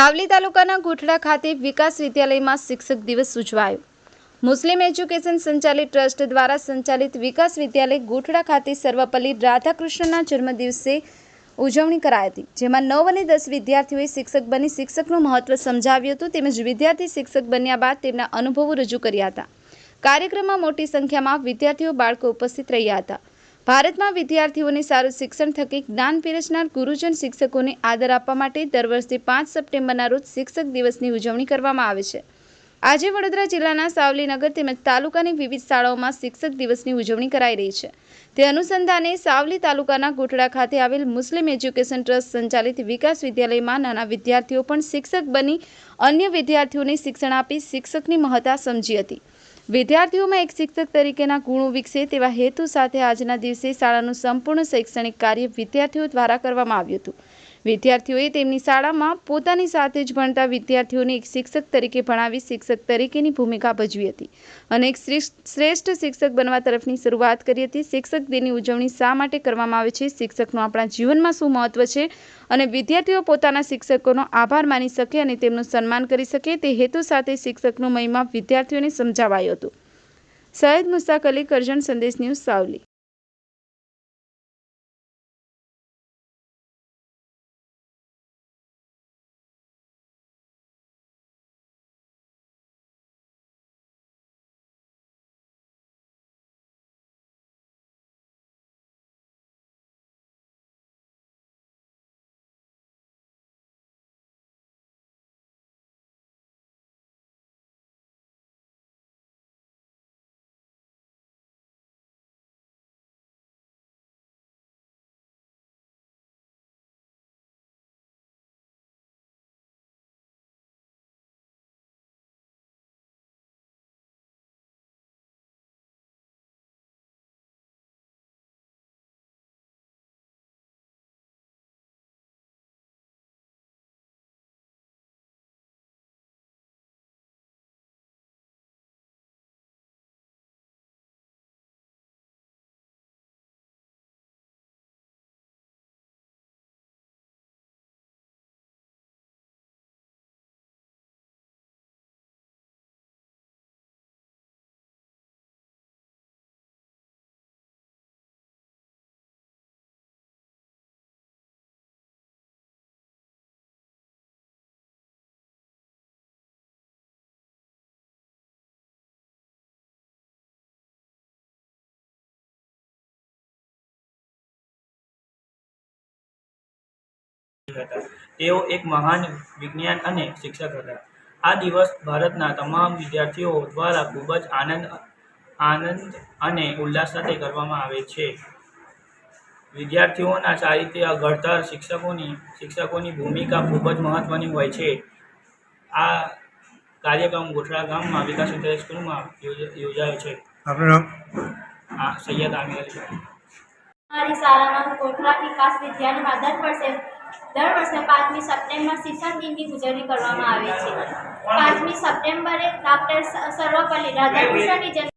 સાવલી તાલુકાના ગોઠડા ખાતે વિકાસ વિદ્યાલયમાં શિક્ષક દિવસ ઉજવાયો. મુસ્લિમ એજ્યુકેશન સંચાલિત ટ્રસ્ટ દ્વારા સંચાલિત વિકાસ વિદ્યાલય ગોઠડા ખાતે સર્વપલ્લી રાધાકૃષ્ણના જન્મદિવસે ઉજવણી કરાઈ હતી, જેમાં નવ અને દસ વિદ્યાર્થીઓએ શિક્ષક બની શિક્ષકનું મહત્વ સમજાવ્યું હતું, તેમજ વિદ્યાર્થી શિક્ષક બન્યા બાદ તેમના અનુભવો રજૂ કર્યા હતા. કાર્યક્રમમાં મોટી સંખ્યામાં વિદ્યાર્થીઓ બાળકો ઉપસ્થિત રહ્યા હતા. ભારતમાં વિદ્યાર્થીઓને સારું શિક્ષણ થકી જ્ઞાન પીરસનાર ગુરુજન શિક્ષકોને આદર આપવા માટે દર વર્ષે પાંચ સપ્ટેમ્બરના રોજ શિક્ષક દિવસની ઉજવણી કરવામાં આવે છે. આજે વડોદરા જિલ્લાના સાવલીનગર તેમજ તાલુકાની વિવિધ શાળાઓમાં શિક્ષક દિવસની ઉજવણી કરાઈ રહી છે. તે અનુસંધાને સાવલી તાલુકાના ગોઠડા ખાતે આવેલ મુસ્લિમ એજ્યુકેશન ટ્રસ્ટ સંચાલિત વિકાસ વિદ્યાલયમાં નાના વિદ્યાર્થીઓ પણ શિક્ષક બની અન્ય વિદ્યાર્થીઓને શિક્ષણ આપી શિક્ષકની મહત્તા સમજી હતી. વિદ્યાર્થીઓમાં એક શિક્ષક તરીકેના ગુણો વિકસે તેવા હેતુ સાથે આજના દિવસે શાળાનું સંપૂર્ણ શૈક્ષણિક કાર્ય વિદ્યાર્થીઓ દ્વારા કરવામાં આવ્યું હતું. વિદ્યાર્થીઓએ તેમની શાળામાં પોતાની સાથે જ ભણતા વિદ્યાર્થીઓને એક શિક્ષક તરીકે ભણાવી શિક્ષક તરીકેની ભૂમિકા ભજવી હતી. અને એક શ્રેષ્ઠ શિક્ષક બનવા તરફની શરૂઆત કરી હતી. શિક્ષક દિનની ઉજવણી શા માટે કરવામાં આવે છે? શિક્ષકનું આપણા જીવનમાં શું મહત્વ છે? અને વિદ્યાર્થીઓ પોતાના શિક્ષકોનો આભાર માની શકે અને તેમનું સન્માન કરી શકે તે હેતુ સાથે શિક્ષકનો મહિમા વિદ્યાર્થીઓને સમજાવાયો હતો. સૈયદ મુસ્તાક અલી કરજણ, સંદેશ ન્યૂઝ સાવલી. હતા. તેઓ એક મહાન વિજ્ઞાન અને શિક્ષક હતા. આ દિવસ ભારતના તમામ વિદ્યાર્થીઓ દ્વારા ખૂબ જ આનંદ આનંદ અને ઉલ્લાસ સાથે કરવામાં આવે છે. વિદ્યાર્થીઓના ચારિત્ર્ય ઘડતર શિક્ષકોની શિક્ષકોની ભૂમિકા ખૂબ જ મહત્ત્વની હોય છે. આ કાર્યક્રમ ગોઠડા ગામમાં વિકાસ સ્કૂલમાં યોજાયો છે. આપનું નામ? આ સૈયદ આમિર અલી અમારી શાળામાં કોટરા વિકાસ વિદ્યાલયમાં દર વર્ષે દર વર્ષે પાંચમી સપ્ટેમ્બર શિક્ષક દિનની ઉજવણી કરવામાં આવે છે. પાંચમી સપ્ટેમ્બરે ડૉક્ટર સર્વપલ્લી રાધાકૃષ્ણની જન્મ